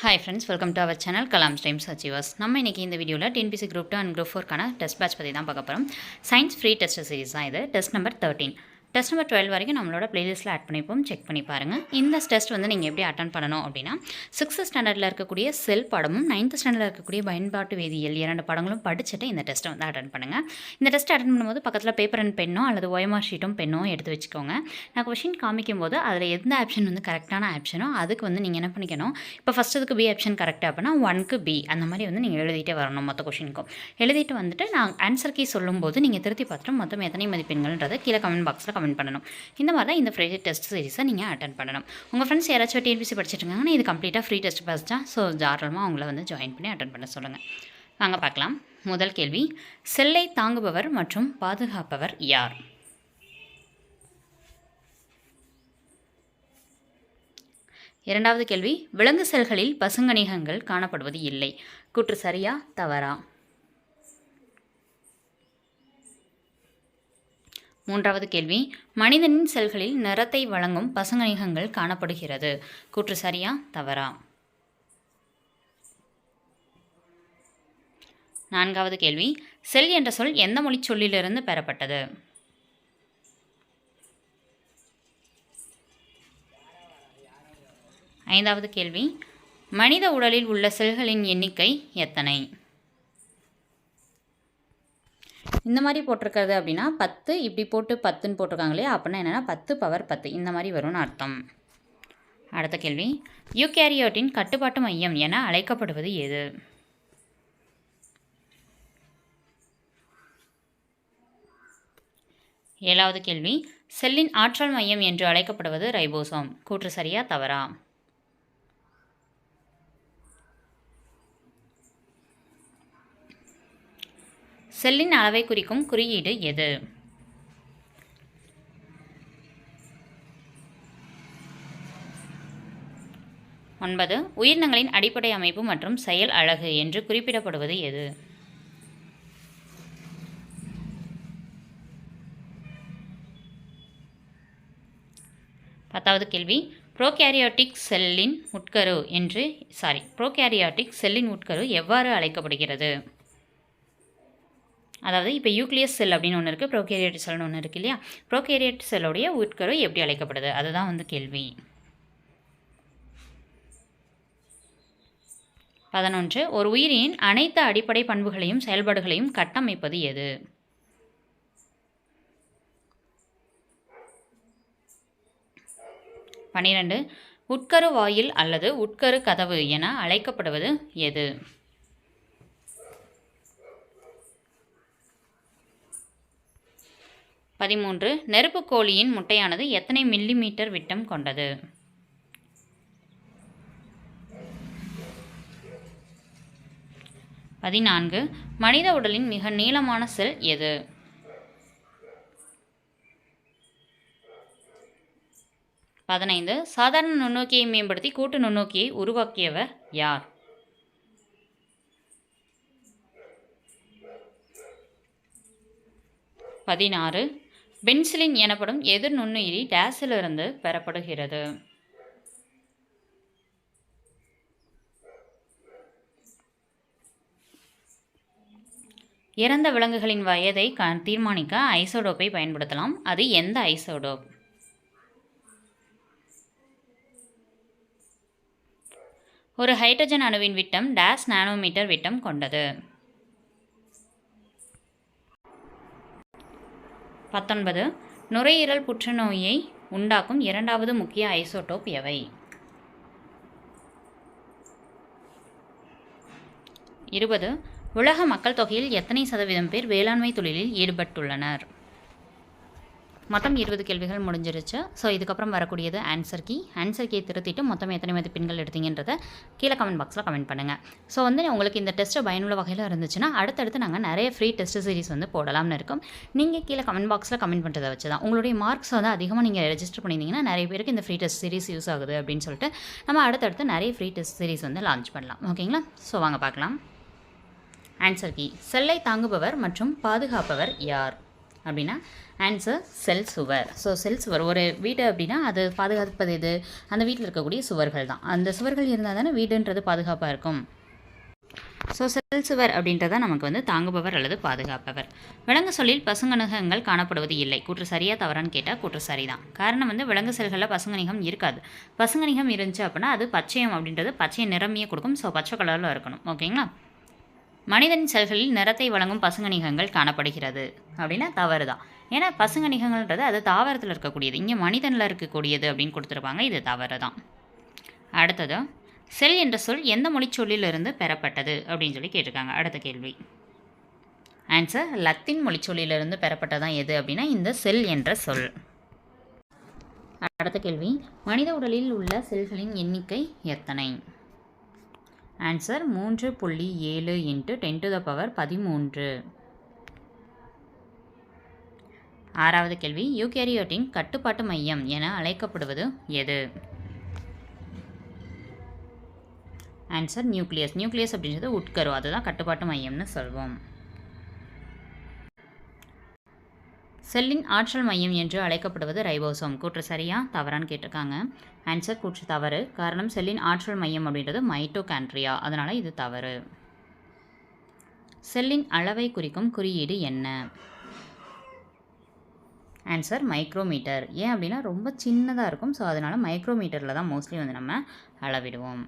Hi friends welcome to our channel Kalam times achievers நம்ம இன்றைக்கி இந்த வீடியோவில் TNPSC group two and group ஃபோர்க்கான test batch பற்றி தான் பார்க்க போகிறோம் சயின்ஸ் ஃப்ரீ டெஸ்ட் சீரிஸ் தான் இது. Test number thirteen test number twelve வரைக்கும் நம்மளோட ப்ளேலிஸ்ட்டில் ஆட் பண்ணிப்போம். செக் பண்ணி பாருங்கள் இந்த டெஸ்ட் வந்து நீங்கள் எப்படி அட்டன் பண்ணணும் அப்படின்னா சிக்ஸ்த் ஸ்டாண்டர்டில் இருக்கக்கூடிய செல் படமும் நைன்த் ஸ்டாண்டர்டில் இருக்கக்கூடிய பயன்பாட்டு வேதியியல் இரண்டு படங்களும் படிச்சுட்டு இந்த டெஸ்ட்டை வந்து அட்டன் பண்ணுங்கள் இந்த டெஸ்ட் அட்டன் பண்ணும்போது பக்கத்தில் பேப்பர் அண்ட் பெண்ணோ அல்லது ஒயமார் ஷீட்டும் பெண்ணோ எடுத்து வச்சுக்கோங்க. நான் கொஷின் காமிக்கும் போது அதில் எந்த ஆப்ஷன் வந்து கரெக்டான ஆப்ஷனோ அதுக்கு வந்து நீங்கள் என்ன பண்ணிக்கணும்? இப்போ ஃபஸ்ட் இதுக்கு பி ஆப்ஷன் கரெக்டாக அப்படின்னா ஒன்க்கு பி அந்த மாதிரி வந்து நீங்கள் எழுதிட்டே வரணும் மொத்த கொஷினுக்கும் எழுதிட்டு வந்துட்டு நான் ஆன்சர் கீ சொல்லும்போது நீங்கள் திருத்தி பார்த்துட்டு மொத்தம் எத்தனை மதிப்பெண்கள்ன்றதை கீழே கமெண்ட் பாக்ஸில் கமெண்ட் பண்ணணும். இந்த மாதிரி தான் இந்த ஃப்ரீ டெஸ்ட் சீரிஸை நீங்கள் அட்டன் பண்ணணும். உங்கள் ஃப்ரெண்ட்ஸ் யாராச்சும் டிஎன்பிசி படிச்சுட்டு இருக்காங்கன்னா இது கம்ப்ளீட்டாக ஃப்ரீ டெஸ்ட் பேஸ் தான். ஸோ தாராளமாக அவங்கள வந்து ஜாயின் பண்ணி அட்டன் பண்ண சொல்லுங்கள் வாங்க பார்க்கலாம். முதல் கேள்வி. செல்லை தாங்குபவர் மற்றும் பாதுகாப்பவர் யார்? இரண்டாவது கேள்வி. விலங்கு செல்களில் பசுங்கணிகங்கள் காணப்படுவது இல்லை. கூற்று சரியா? தவறா? மூன்றாவது கேள்வி. மனிதனின் செல்களில் நிறத்தை வழங்கும் பசுங்கணிகங்கள் காணப்படுகிறது. கூற்று சரியா தவறா? நான்காவது கேள்வி. செல் என்ற சொல் எந்த மொழிச் சொல்லிலிருந்து பெறப்பட்டது? ஐந்தாவது கேள்வி. மனித உடலில் உள்ள செல்களின் எண்ணிக்கை எத்தனை? இந்த மாதிரி போட்டிருக்கிறது அப்படின்னா பத்து இப்படி போட்டு பத்துன்னு போட்டிருக்காங்களே அப்படின்னா என்னென்னா பத்து பவர் பத்து. இந்த மாதிரி வரும்னு அர்த்தம். அடுத்த கேள்வி. யூகேரியோட்டின் கட்டுப்பாட்டு மையம் என அழைக்கப்படுவது எது? ஏழாவது கேள்வி. செல்லின் ஆற்றல் மையம் என்று அழைக்கப்படுவது ரைபோசோம். கூற்று சரியா? தவறா? செல்லின் அளவை குறிக்கும் குறியீடு எது? ஒன்பது உயிரினங்களின் அடிப்படை அமைப்பு மற்றும் செயல் அழகு என்று குறிப்பிடப்படுவது எது? பத்தாவது கேள்வி ப்ரோகேரியாட்டிக் செல்லின் உட்கரு என்று சாரி ப்ரோகேரியாட்டிக் செல்லின் உட்கரு எவ்வாறு அழைக்கப்படுகிறது? அதாவது இப்போ யூக்ளியஸ் செல் அப்படின்னு ஒன்று இருக்குது ப்ரோகேரியட் செல்னு ஒன்று இருக்குது இல்லையா? ப்ரோகேரியட் செல்லுடைய உட்கரு எப்படி அழைக்கப்படுது? அதுதான் வந்து கேள்வி. பதினொன்று ஒரு உயிரின் அனைத்து அடிப்படை பண்புகளையும் செயல்பாடுகளையும் கட்டமைப்பது எது? பனிரெண்டு உட்கரு வாயில் அல்லது உட்கரு கதவு என அழைக்கப்படுவது எது? பதிமூன்று நெருப்பு கோழியின் முட்டையானது எத்தனை மில்லி மீட்டர் விட்டம் கொண்டது? பதினான்கு மனித உடலின் மிக நீளமான செல் எது? பதினைந்து சாதாரண நுண்ணோக்கியை மேம்படுத்தி கூட்டு நுண்ணோக்கியை உருவாக்கியவர் யார்? பதினாறு பென்சிலின் எனப்படும் எதிர் நுண்ணுயிரி டேஸிலிருந்து பெறப்படுகிறது. இறந்த விலங்குகளின் வயதை க தீர்மானிக்க ஐசோடோப்பை பயன்படுத்தலாம். அது எந்த ஐசோடோப்? ஒரு ஹைட்ரஜன் அணுவின் விட்டம் டேஸ் நானோமீட்டர் விட்டம் கொண்டது. பத்தொன்பது நுரையீரல் புற்றுநோயை உண்டாக்கும் இரண்டாவது முக்கிய ஐசோடோப் எவை? இருபது உலக மக்கள் தொகையில் எத்தனை சதவீதம் பேர் வேளாண்மை தொழிலில் ஈடுபட்டுள்ளனர்? மொத்தம் இருபது கேள்விகள் முடிஞ்சிருச்சு. ஸோ இதுக்கப்புறம் வரக்கூடியது ஆன்சர் கீ ஆன்சர் கீ திருத்திட்டு மொத்தம் எத்தனை மதிப்பெண்கள் எடுத்தீங்கன்றதை கீழே கமெண்ட் பாக்ஸில் கமெண்ட் பண்ணுங்கள் ஸோ வந்து உங்களுக்கு இந்த டெஸ்ட்டு பயனுள்ள வகையில் இருந்துச்சுன்னா அடுத்தடுத்து நாங்கள் நிறைய ஃப்ரீ டெஸ்ட் சீரிஸ் வந்து போடலாம்னு இருக்கோம். நீங்கள் கீழே கமெண்ட் பாக்ஸில் கமெண்ட் பண்ணுறதை வச்சு தான் உங்களுடைய மார்க்ஸ் வந்து அதிகமாக நீங்கள் ரெஜிஸ்டர் பண்ணியிருந்தீங்கன்னா நிறைய பேருக்கு இந்த ஃப்ரீ டெஸ்ட் சீரிஸ் யூஸ் ஆகுது அப்படின்னு சொல்லிட்டு நம்ம அடுத்தடுத்து நிறைய ஃப்ரீ டெஸ்ட் சீரிஸ் வந்து லான்ச் பண்ணலாம். ஓகேங்களா ஸோ வாங்க பார்க்கலாம். ஆன்சர் கீ செல்லை தாங்குபவர் மற்றும் பாதுகாப்பவர் யார்? அப்படின்னா ஆன்சர் செல் சுவர் ஸோ செல் சுவர் ஒரு வீடு அப்படின்னா அது பாதுகாப்பது எது? அந்த வீட்டில் இருக்கக்கூடிய சுவர்கள் தான். அந்த சுவர்கள் இருந்தால் தானே வீடுன்றது பாதுகாப்பாக இருக்கும். ஸோ செல் சுவர் அப்படின்றத நமக்கு வந்து தாங்குபவர் அல்லது பாதுகாப்பவர். விலங்கு சொல்லில் பசுங்கணுகங்கள் காணப்படுவது இல்லை. கூற்று சரியா தவறான்னு கேட்டால் கூற்று சரிதான். காரணம் வந்து விலங்கு செல்களில் பசுங்கணிகம் இருக்காது. பசுங்கணிகம் இருந்துச்சு அப்படின்னா அது பச்சையம் அப்படின்றது பச்சையம் நிறமையே கொடுக்கும். ஸோ பச்சை கலரில் இருக்கணும். ஓகேங்களா மனிதன் செல்களில் நிறத்தை வழங்கும் பசுங்கணிகங்கள் காணப்படுகிறது. அப்படின்னா தவறு தான் ஏன்னா பசுங்கணிகங்கள்ன்றது அது தாவரத்தில் இருக்கக்கூடியது. இங்கே மனிதனில் இருக்கக்கூடியது அப்படின்னு கொடுத்துருப்பாங்க. இது தவறு தான் அடுத்தது செல் என்ற சொல் எந்த மொழிச்சொல்லிலிருந்து பெறப்பட்டது அப்படின்னு சொல்லி கேட்டிருக்காங்க. அடுத்த கேள்வி. ஆன்சர் லத்தீன் மொழிச்சொல்லிலிருந்து பெறப்பட்டதான் எது அப்படின்னா இந்த செல் என்ற சொல். அடுத்த கேள்வி மனித உடலில் உள்ள செல்களின் எண்ணிக்கை எத்தனை? ஆன்சர் மூன்று புள்ளி ஏழு into ten to the power பதிமூன்று. ஆறாவது கேள்வி யூகேரியோட்டின் கட்டுப்பாட்டு மையம் என அழைக்கப்படுவது எது? ஆன்சர் நியூக்ளியஸ் நியூக்ளியஸ் அப்படின்றது உட்கரு. அதுதான் கட்டுப்பாட்டு மையம்னு சொல்வோம். செல்லின் ஆற்றல் மையம் என்று அழைக்கப்படுவது ரைபோசோம். கூற்று சரியா? தவறான்னு கேட்டிருக்காங்க. ஆன்சர் கூற்று தவறு. காரணம் செல்லின் ஆற்றல் மையம் அப்படின்றது மைட்டோகான்ட்ரியா அதனால் இது தவறு. செல்லின் அளவை குறிக்கும் குறியீடு என்ன? ஆன்சர் மைக்ரோமீட்டர் ஏன் அப்படின்னா ரொம்ப சின்னதாக இருக்கும். ஸோ அதனால் மைக்ரோமீட்டரில் தான் மோஸ்ட்லி வந்து நம்ம அளவிடுவோம்.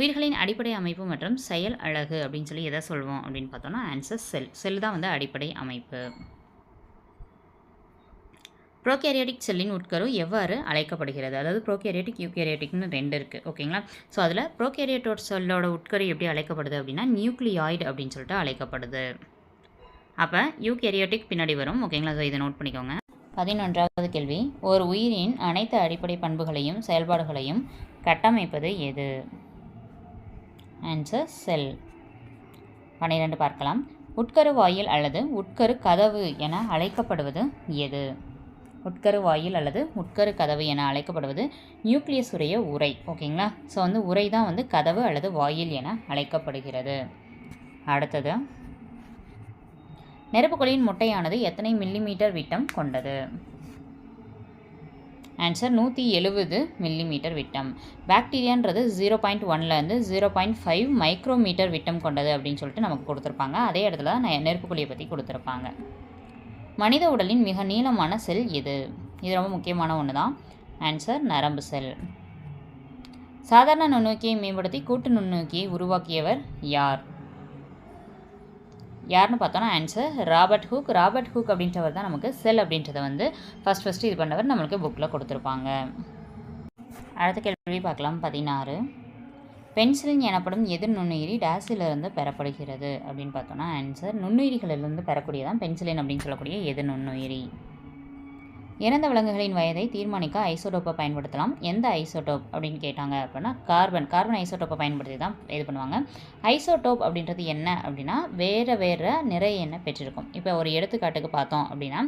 உயிர்களின் அடிப்படை அமைப்பு மற்றும் செயல் அழகு அப்படின்னு சொல்லி எதை சொல்வோம் அப்படின்னு பார்த்தோம்னா ஆன்சர் செல் செல் தான் வந்து அடிப்படை அமைப்பு. ப்ரோகேரியாட்டிக் செல்லின் உட்கரு எவ்வாறு அழைக்கப்படுகிறது? அதாவது ப்ரோகேரியாட்டிக் யூகேரியாட்டிக்னு ரெண்டு இருக்குது ஓகேங்களா? ஸோ அதில் ப்ரோகேரியாட்டோட செல்லோட உட்கரு எப்படி அழைக்கப்படுது அப்படின்னா நியூக்ளியாய்டு அப்படின்னு சொல்லிட்டு அழைக்கப்படுது. அப்போ யூகேரியாட்டிக் பின்னாடி வரும் ஓகேங்களா? ஸோ இதை நோட் பண்ணிக்கோங்க. பதினொன்றாவது கேள்வி. ஒரு உயிரின் அனைத்து அடிப்படை பண்புகளையும் செயல்பாடுகளையும் கட்டமைப்பது எது? ஆன்சர் செல் பன்னிரெண்டு பார்க்கலாம். உட்கரு வாயில் அல்லது உட்கரு கதவு என அழைக்கப்படுவது எது? உட்கரு வாயில் அல்லது உட்கரு கதவு என அழைக்கப்படுவது நியூக்ளியஸ் உடைய உரை ஓகேங்களா? ஸோ வந்து உரை தான் வந்து கதவு அல்லது வாயில் என அழைக்கப்படுகிறது. அடுத்தது நெருப்புக்கொலியின் முட்டையானது எத்தனை மில்லிமீட்டர் விட்டம் கொண்டது? ஆன்சர் நூற்றி எழுபது மில்லிமீட்டர் விட்டம். பாக்டீரியான்றது ஜீரோ பாயிண்ட் ஒன்லேருந்து ஜீரோ பாயிண்ட் ஃபைவ் மைக்ரோமீட்டர் விட்டம் கொண்டது அப்படின்னு சொல்லிட்டு நமக்கு கொடுத்துருப்பாங்க. அதே இடத்துல தான் நெ- பற்றி கொடுத்துருப்பாங்க. மனித உடலின் மிக நீளமான செல் எது இது ரொம்ப முக்கியமான ஒன்று தான் ஆன்சர் நரம்பு செல். சாதாரண நுண்ணோக்கியை மேம்படுத்தி கூட்டு நுண்ணோக்கியை உருவாக்கியவர் யார்? யாருன்னு பார்த்தோன்னா answer Robert Hooke Robert Hooke அப்படின்றவர் தான் நமக்கு செல் அப்படின்றத வந்து ஃபஸ்ட் ஃபஸ்ட்டு இது பண்ணவர் நம்மளுக்கு புக்கில் கொடுத்துருப்பாங்க. அடுத்த கேள்வி பார்க்கலாம் பதினாறு. பென்சிலின் எனப்படும் எதிர் நுண்ணுயிரி டேஸிலிருந்து பெறப்படுகிறது அப்படின்னு பார்த்தோன்னா ஆன்சர் நுண்ணுயிரிகளிலிருந்து பெறக்கூடியதான் பென்சிலின் அப்படின்னு சொல்லக்கூடிய எதிர் நுண்ணுயிரி. இறந்த விலங்குகளின் வயதை தீர்மானிக்க ஐசோடோப்பை பயன்படுத்தலாம். எந்த ஐசோடோப் அப்படின்னு கேட்டாங்க அப்படின்னா கார்பன் கார்பன் ஐசோடோப்பை பயன்படுத்தி தான் இது பண்ணுவாங்க. ஐசோடோப் அப்படின்றது என்ன அப்படின்னா வேறு வேறு நிறை என்ன பெற்றிருக்கும். இப்போ ஒரு எடுத்துக்காட்டுக்கு பார்த்தோம் அப்படின்னா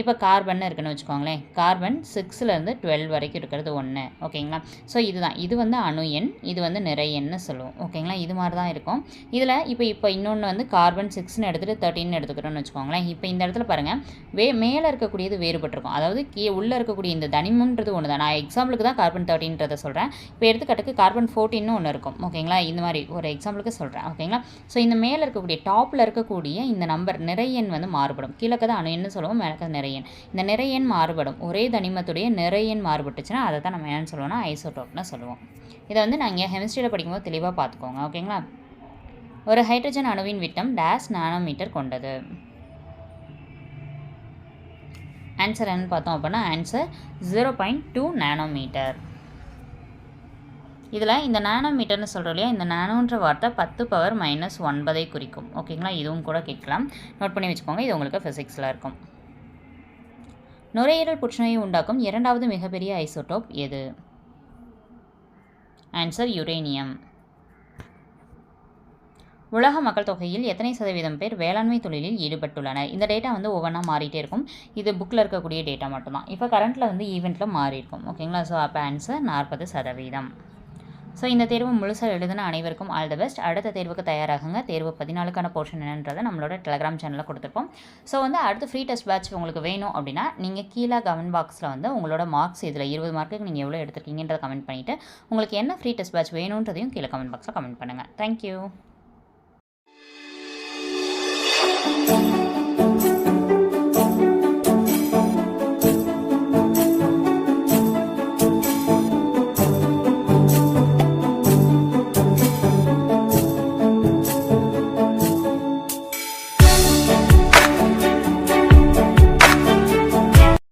இப்போ கார்பன் இருக்குன்னு வச்சுக்கோங்களேன். கார்பன் சிக்ஸ்லேருந்து டுவெல் வரைக்கும் இருக்கிறது ஒன்று ஓகேங்களா? ஸோ இதுதான். இது வந்து அணு எண் இது வந்து நிறை எண்ணு சொல்லுவோம். ஓகேங்களா? இது மாதிரி தான் இருக்கும். இதில் இப்போ இப்போ இன்னொன்று வந்து கார்பன் சிக்ஸ்னு எடுத்துகிட்டு தேர்ட்டின்னு எடுத்துக்கிறோன்னு வச்சுக்கோங்களேன். இப்போ இந்த இடத்துல பாருங்கள் வே மேலே இருக்கக்கூடியது வேறுபட்டிருக்கும். அதாவது கீழே உள்ளே இருக்கக்கூடிய இந்த தனிமம்ன்றது ஒன்று தான் நான் எக்ஸாம்பிளுக்கு தான் கார்பன் தேர்ட்டின்றதை சொல்கிறேன் இப்போ எடுத்துக்காட்டுக்கு கார்பன் ஃபோர்டீன்னு ஒன்று இருக்கும். ஓகேங்களா? இந்த மாதிரி ஒரு எக்ஸாம்பிளுக்கு சொல்கிறேன் ஓகேங்களா? ஸோ இந்த மேலே இருக்கக்கூடிய டாப்பில் இருக்கக்கூடிய இந்த நம்பர் நிறையன் வந்து மாறுபடும். கீழே தான் அணு என்ன சொல்லுவோம் மேலக்க நிறையன் இந்த நிறையன் மாறுபடும். ஒரே தனிமத்துடைய நிறையன் மாறுபட்டுச்சுன்னா அதை தான் நம்ம என்னன்னு சொல்லுவோம்னா ஐசோடோப்னு சொல்லுவோம். இதை வந்து நாங்கள் கெமிஸ்ட்ரியில் படிக்கும்போது தெளிவாக பார்த்துக்கோங்க. ஓகேங்களா? ஒரு ஹைட்ரஜன் அணுவின் விட்டம் டேஸ் நானோமீட்டர் கொண்டது. ஆன்சர் என்னன்னு பார்த்தோம் அப்படின்னா answer zero point two nanometre இதில் இந்த நானோமீட்டர்னு சொல்கிறோம் இல்லையா இந்த நானோன்ற வார்த்தை பத்து பவர் மைனஸ் ஒன்பதை குறிக்கும். ஓகேங்களா இதுவும் கூட கேட்கலாம். நோட் பண்ணி வச்சுக்கோங்க இது உங்களுக்கு ஃபிசிக்ஸில் இருக்கும். நுரையீரல் புற்றுநோயை உண்டாக்கும் இரண்டாவது மிகப்பெரிய ஐசோடோப் எது? ஆன்சர் யுரேனியம் உலக மக்கள் தொகையில் எத்தனை சதவீதம் பேர் வேளாண்மை தொழிலில் ஈடுபட்டுள்ளனர்? இந்த டேட்டா வந்து ஒவ்வொன்றா மாறிட்டே இருக்கும். இது புக்கில் இருக்கக்கூடிய டேட்டா மட்டும்தான். இப்போ கரண்ட்டில் வந்து ஈவெண்ட்டில் மாறி இருக்கும். ஓகேங்களா ஸோ அப்போ ஆன்சர் நாற்பது சதவீதம். ஸோ இந்த தேர்வு முழுசாக எழுதின அனைவருக்கும் ஆல் த பெஸ்ட் அடுத்த தேர்வுக்கு தயாராகுங்க. தேர்வு பதினாலுக்கான போர்ஷன் என்னன்றதை நம்மளோட டெலகிராம் சேனலில் கொடுத்துருப்போம். ஸோ வந்து அடுத்து ஃப்ரீ டெஸ்ட் பேட்ச் உங்களுக்கு வேணும் அப்படின்னா நீங்கள் கீழே கமெண்ட் பாக்ஸில் வந்து உங்களோட மார்க்ஸ் இதில் இருபது மார்க்குக்கு நீங்கள் எவ்வளோ எடுத்துருக்கீங்கன்றதை கமெண்ட் பண்ணிவிட்டு உங்களுக்கு என்ன ஃப்ரீ டெஸ்ட் பேட்ச் வேணுன்றதையும் கீழே கமெண்ட் பாக்ஸில் கமெண்ட் பண்ணுங்கள் தேங்க்யூ